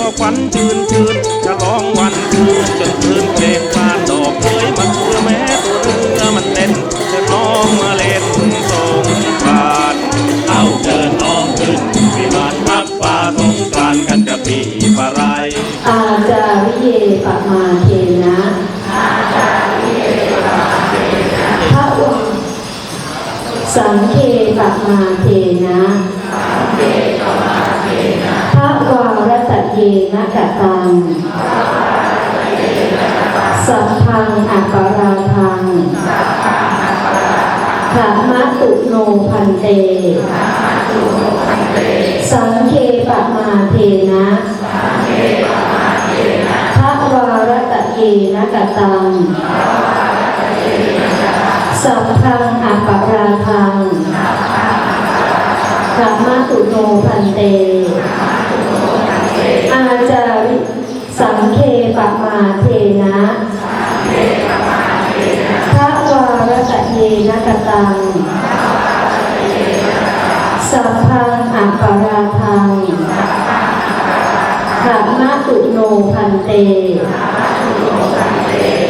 ก็ควันชื่นชื่นจะร้องวันคืนจนคืนเพลงกานดอกเอ้ยมันเรือแม้ตัวเรือมันเต้นจะน้องมาเล่นสงกรานเอาเดินน้องขึ้นวิมานพักฟ้าสงกรานกันกับพี่ปะไรอาจาริเยปะมาเทนะพระวังสังเคปะมาเทนะพระวารตะ เยนะกตัง สัพพังอัปปาราทังขามะตุโนพันเต สังเคปมาเทนะพระวารตะเยนะกตัง สัพพังอัปปาราทังธรรมตุโนพันเต สังเคปะมาเทนะพระวารตะเยนะกะตัง สัพพังอัปปาราทังขามะตุโนพันเต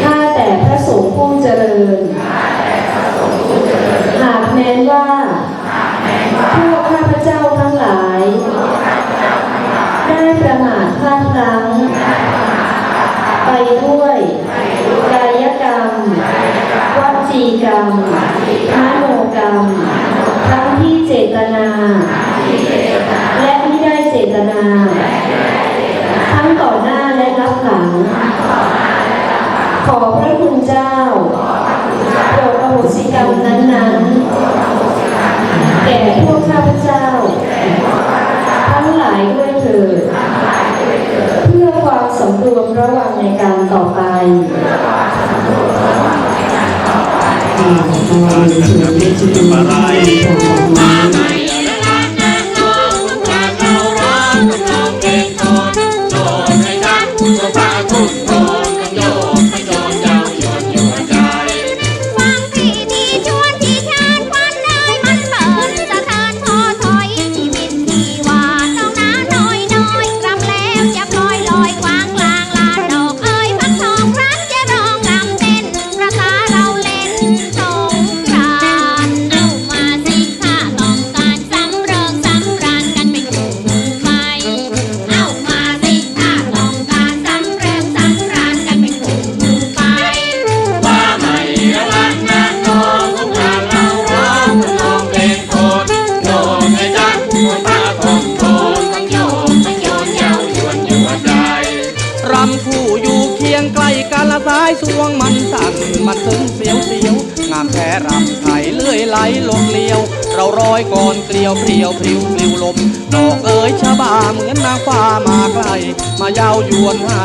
ข้าแต่พระสงฆ์ผู้เจริญ หากแม้นว่า ด้วยกายกรรมวจีกรรมมโนกรรม ทั้งที่เจตนา และไม่ได้เจตนา ทั้งต่อหน้าและรับหลัง ขอพระคุณเจ้าโปรดอโหสิกรรมนั้นๆ สำรวมระวังในการต่อไปปะไรมาใหม่ละลา สวงมันสั่นมันซึ้งเสียวเสียวงามแท้รำไถเลื่อยไหลลมเลียว เราร้อยก่อนเกลียวเพลียวพริ้วปลิวลมดอกเอ๋ยชะบาเหมือนนางฟ้ามาไกลมาเย้ายวนให้